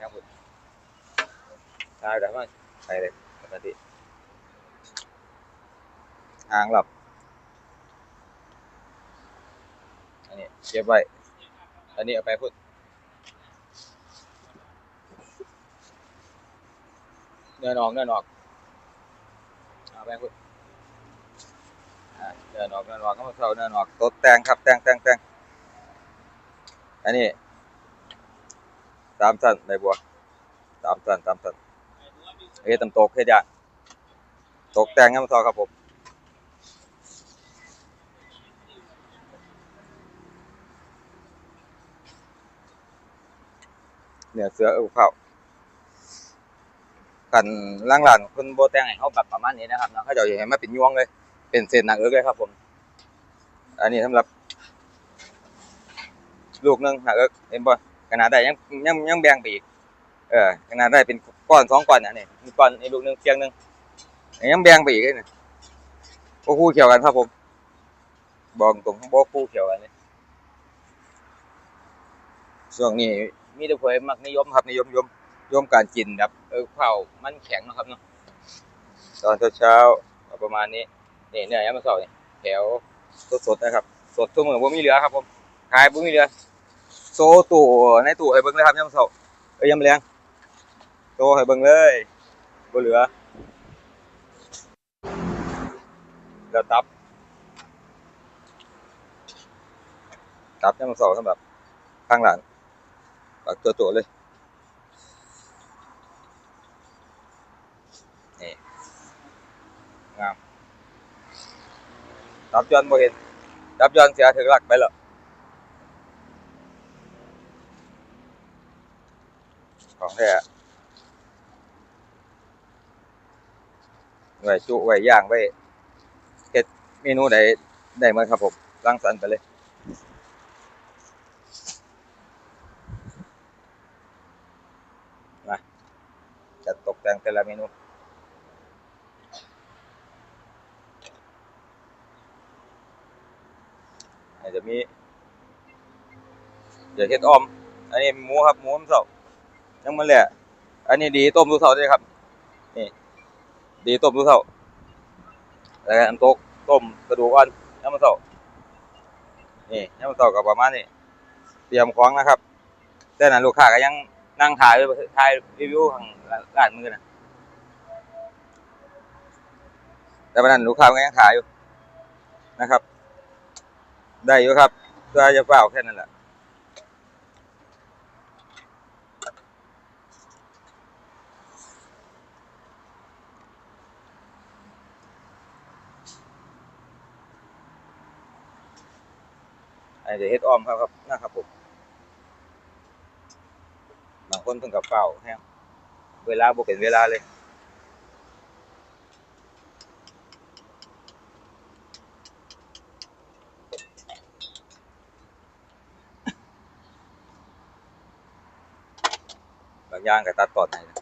ครับผมได้แต่ว่าไปเลยปกติหางหลับอันนี้เก็บไว้ อันนี้เอาไปพูดเนื้อนอกเนื้อนอกเอาไปพูดอ่าเนื้อนอกเนื้อนอกก็มาเข้าเนื้อนอกตดแต่งครับแต่งแต่งแต่งอันนี้ สามสั้นใบบัวสามสั้นสามสั้นเฮ็ดตำตกเฮ็ดยากตกแต่งให้มันซอครับผมเนี่ยเสือเออเผากันล่างหลานคนโบแตงให้เขาแบบประมาณนี้นะครับเนาะเขาจะเห็นมาเป็นยวงเลย เป็นเศษหนังเอิกเลยครับผม อันนี้สำหรับ ลูกนึงหนังเอิกเห็นบ่ ขนาดได้ยังยังยังแบ่งไปอีก เออขนาดได้เป็นก้อนสองก้อนเนี่ยนี่มีก้อนในลูกหนึ่งเพียงหนึ่งยังแบ่งไปอีกเลยเนี่ยโอ้คู่เขียวกันครับผม บอกตรงโบคู่เขียวกันเลยช่วงนี้มีแต่คนมักนิยมครับนิยมยมยมการกินแบบเออข้าวมันแข็งนะครับเนาะตอนเช้าๆประมาณนี้นี่เนื้อยามมื้อเช้านี่แถวสดๆนะครับ สดทุกมื้อบ่มีเหลือครับผมขายบ่มีเหลือ โซตู้ในตู้ให้เบิ่งเลยครับยามมื้อเช้าเอ้ยยามมื้อแลงโตให้เบิ่งเลยบ่เหลือแล้วตับ ตับยามมื้อเช้าสำหรับทางหลานปักตัวตัวเลยนี่งามดับย้อนบ่เห็นดับย้อนเสียถึงหลักไปแล้ว ของแท้ไว้จุไว้ย่างไว้เฮ็ดเมนูใดได้หมดครับผมรังสรรค์ไปเลยมาจัดตกแต่งแต่ละเมนูจะมีเดี๋ยวเฮ็ดออม อันนี้หมูครับหมูมันสา ยังมันแหละอันนี้ดีต้มดูเสาด้วยครับ นี่ ดีต้มดูเสาแล้วก็อันโตกต้มกระดูกอ่อนยังมันเสานี่ยังมันเสากับประมาณนี้เตรียมของนะครับแต่นั้นลูกค้าก็ยังนั่งถ่ายถ่ายรีวิวของร้านมือนะแต่วันนั้นลูกค้าก็ยังถ่ายอยู่นะครับ ได้อยู่ครับเพื่อจะเปล่าแค่นั้นแหละ อันจะเฮ็ดอ้อมครับครับนะครับผมบางคนเพิ่งกับเฝ้าแฮงเวลาบ่เป็นเวลาเลยบางอย่างก็ตัดตอนให้นะ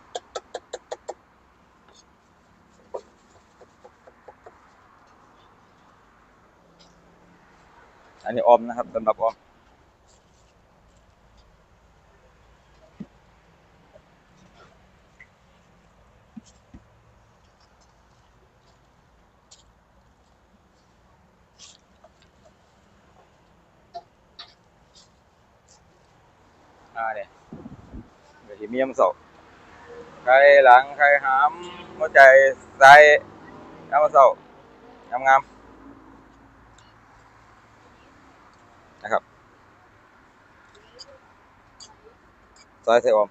อันนี้ออมนะครับสำหรับออมอ่าเนี่ยเดี๋ยวมีมสองไข่หลังไข่หามหัวใจใส่น้ำมันสางามงามๆนะครับซ อยใส่ออม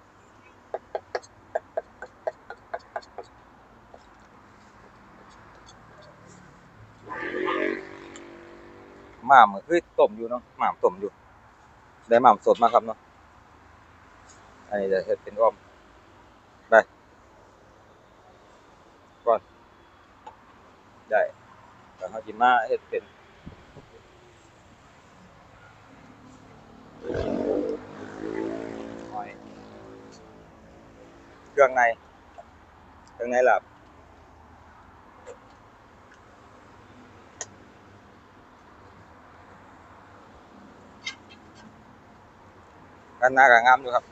หม่ามเอ้ยต้มอยู่เนาะหม่ามต้มอยู่ ได้หม่ามสดมาครับเนาะอันนี้จะเฮ็ดเป็นอ้อมไปก่อนได้แล้วเขาจิมาเฮ็ดเป็นหอย เครื่องใน เครื่องในหลับ กันหน้ากับงามอยู่ครับ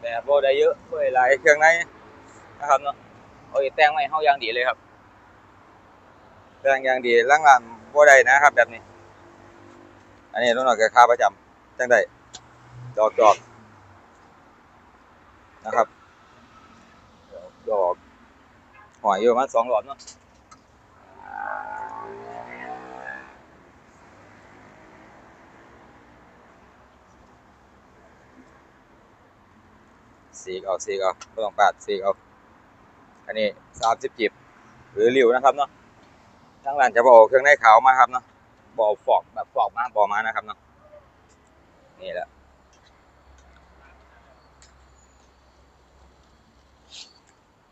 แต่บ่ได้เยอะบ่ได้หลายเครื่องในนะครับเนาะโอ้ยแต่งไว้เฮาอย่างดีเลยครับแต่งอย่างดีล่างงานบ่ได้นะครับ แบบนี้ อันนี้ต้องหน่อยกับค่าประจำจังได้ดอกดอกนะครับดอกดอก หอยอยู่ประมาณสองหลอดเนาะสีกเอาสีกเอาไม่ต้องปาดสีกเอา อันนี้สามสิบจิบหรือหลิวนะครับเนาะทางร้านจะบอกเครื่องในขาวมาครับเนาะบอกฟอกแบบฟอกมาบอกมานะครับเนาะนี่แหละ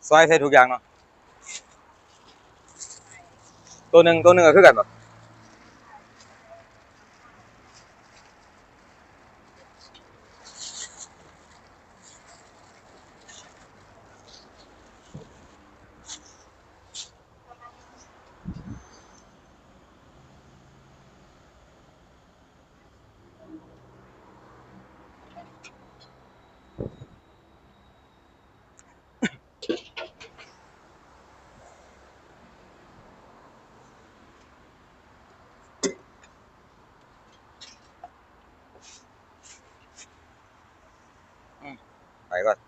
ซอยใส่ทุกอย่างเนาะ ตัวหนึ่งตัวหนึ่งก็คือกันแบบ ก่อน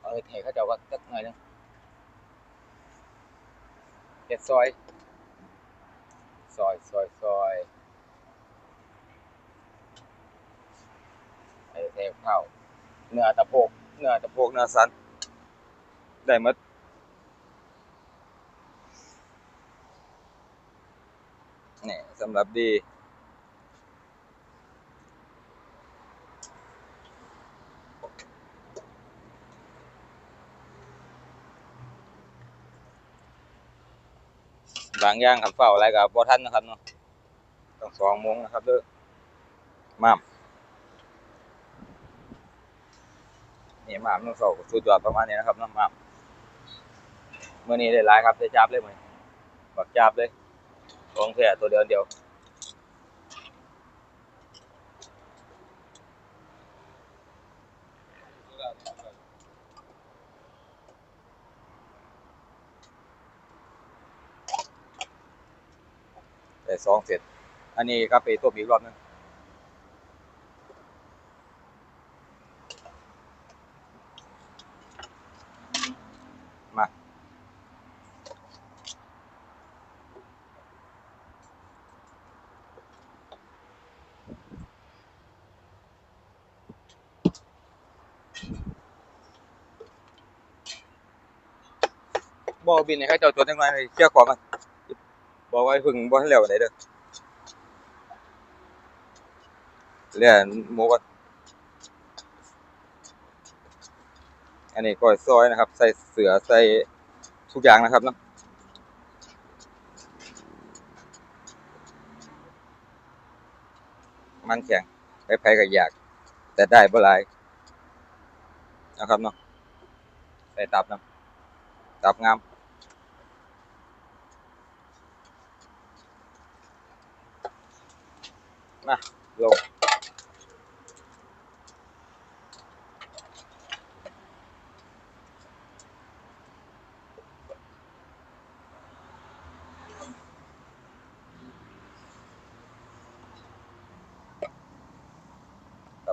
เอาไปเทเขาจะก็สักหน่อยนึงเจ็ดซอย ซอยซอยซอยไอ้เทเข้าเนื้อตะโพกเนื้อตะโพกเนื้อสันได้หมดนี่สำหรับดีางย่างขับเฝ้าอะไรกับบ่ทันนะครับเนาะต้องสองโมงนะครับเด้อมามนี่มามต้องสองสุดยอดประมาณนี้นะครับเนาะมามเมื่อนี้ได้หลายครับได้จับเลยมั้ยบักจับเลยของแค่ตัวเดียวเดียว สองเสร็จ อันนี้ก็ไปต้มอีกรอบนึงมาบอกบินให้เขาเจ้าตัวจังไรเชื่อของกัน บอกว่าให้พึ่งบ่ให้เร็วไหนเด้อเรียนหมูก่อนอันนี้ก้อยซอยนะครับ ใส่เสือใส่ทุกอย่างนะครับเนาะมันแข็งไปไผก็อยาก แต่ได้บ่หลายนะครับเนาะใส่ตับนะตับงาม มาลง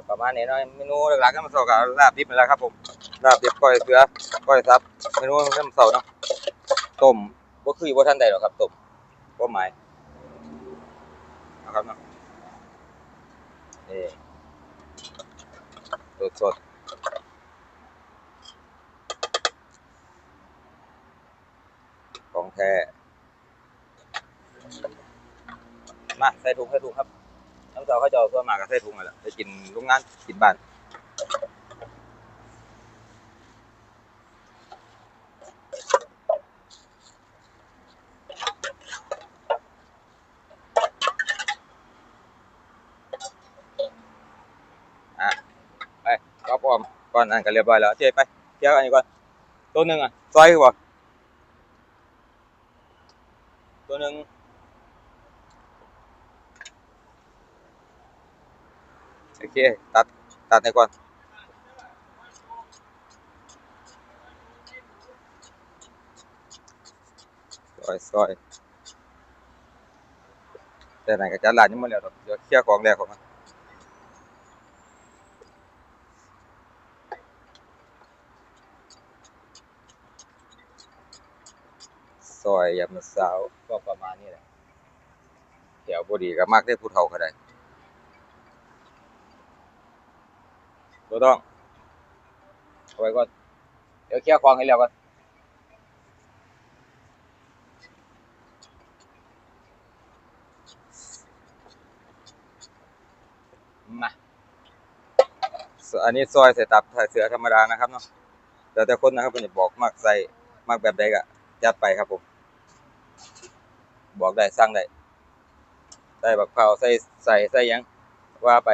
ประมาณนี้เนาะเมนูหลักๆก็มาสอกับลาบดิบนี่แหละครับผมลาบดิบก้อยเสือก้อยซับเมนูน้ำเสาเนาะต้มก็คือว่าท่านใดหรอกครับต้มก็หมายนะครับเนาะ นี่สดสดของแท้มาใส่ถุงใส่ถุงครับน้ำเจ้าข้าจะเอาตัวมากับใส่ถุงอะไรไปกินโรงงานกินบ้าน อ้มก่อนอันก็เรียบร้อยแล้วเจ๊ไปเทียวอันนี้ก่อนตัวหนึ่งอะซอยคือบ่ตัวหนึ่งโอเค ตัด ตัดในก่อนซอยซอยแต่ไหนก็จะหลานยังไม่แล้วดอกเดี๋ยวเคลียร์ของแรกของมัน อยยามมื้อเช้าก็ประมาณนี้แหละแถวบ่ดีก็มักได้ผู้เฒ่าก็ได้บ่ต้องเอาไว้ก่อนเดี๋ยวเคลียร์ของให้แล้วก่อนมาอันนี้ซอยใส่ตับใส่เสือธรรมดานะครับเนาะแต่แต่คนนะครับเพิ่นจะบอกมากใส่มากแบบใดก็จัดไปครับผม บอกได้สั่งได้ใส่บักเผาใส่ใส่ใส่ยังว่าไป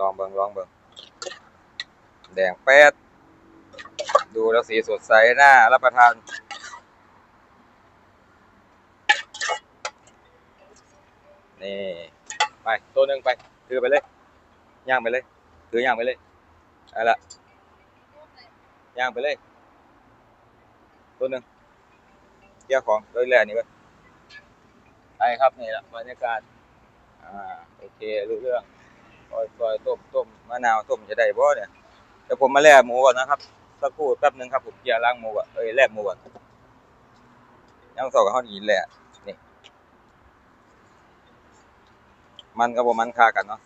ลองเบิงลองเบิงแดงแป๊ด ดูแล้วสีสดใสหน่ารับประทาน ไป ตัวหนึ่งไป ถือไปเลยย่างไปเลย ถือย่างไปเลยเอาละย่างไปเลย ตัวหนึ่งเกี่ยวของโดยแรกนี่ก็ไปครับนี่แหละบรรยากาศอ่าโอเครู้เรื่องซอยซอยต้มต้มมะนาวต้มจะได้บ่เนี่ยเดี๋ยวผมมาแล่หมูก่อนนะครับสักครู่แป๊บหนึงครับผมเกียล้างหมูก่อนเอ้ยแล่หมูก่อนยังสองกับข้าวหินแหละนี่ มันก็บ่มันคากันเนาะ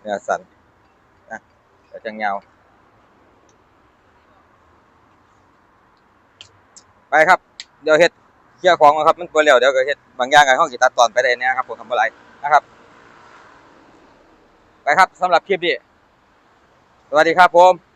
เนื้อสันนะแต่จังยาไปครับ เดี๋ยวเฮ็ดเคลียร์ของนะครับมันเปื่อยแล้วเดี๋ยวก็เฮ็ดบางอย่างก็เฮาสิตัดตอนไปได้เนี่ยครับผมทำอะไรนะครับ ไปครับสำหรับคลิปนี้สวัสดีครับผม